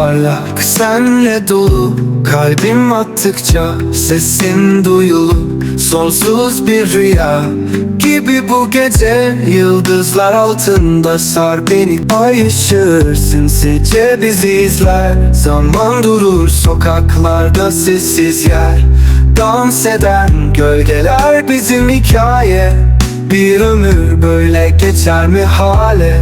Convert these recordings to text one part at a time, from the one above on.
parlak senle dolu. Kalbim attıkça sesin duyulur. Sonsuz bir rüya gibi bu gece. Yıldızlar altında sar beni Ay ışığı sinsice bizi izler. Zaman durur sokaklarda sessiz yer. Dans eden gölgeler bizim hikaye. Bir ömür böyle geçer mi hale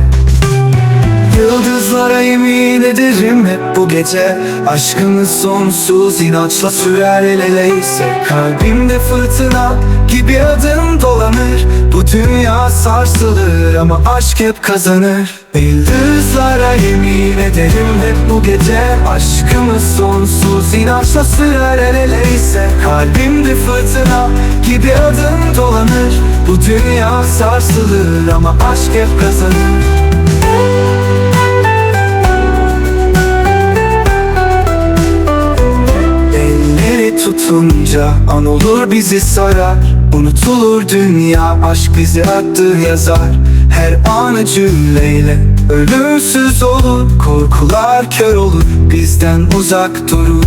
Yıldızlara yemin ederim hep bu gece. Aşkımız sonsuz inançla sürer el eleyse Kalbimde fırtına gibi adım dolanır. Bu dünya sarsılır ama aşk hep kazanır. Yıldızlara yemin ederim hep bu gece. Aşkımız sonsuz inançla sürer el eleyse Kalbimde fırtına gibi adım dolanır. Bu dünya sarsılır ama aşk hep kazanır tutunca an olur bizi sarar. Unutulur dünya aşk bizi attı yazar. Her anı cümleyle ölümsüz olur. Korkular kör olur bizden uzak durur.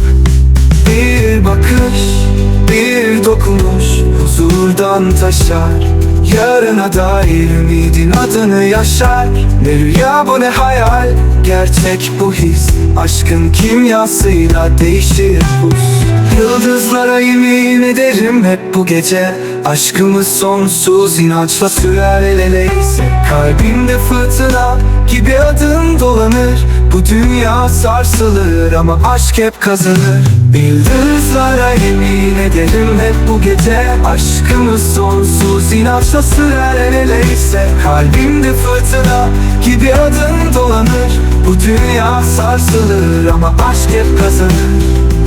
Bir bakış bir dokunuş huzurdan taşar. Yarına dair ümidin adını yaşar. Ne rüya bu ne hayal. Gerçek bu his Aşkın kimyasıyla değişir. Buz Yıldızlara yemin ederim hep bu gece. Aşkımız sonsuz inançla sürer el eleyse Kalbimde fırtına gibi adım dolanır Bu dünya sarsılır ama aşk hep kazanır Yıldızlara yemin ederim hep bu gece Aşkımız sonsuz. İnançla sürer el eleyse Kalbimde fırtına gibi adım dolanır. Bu dünya sarsılır ama aşk hep kazanır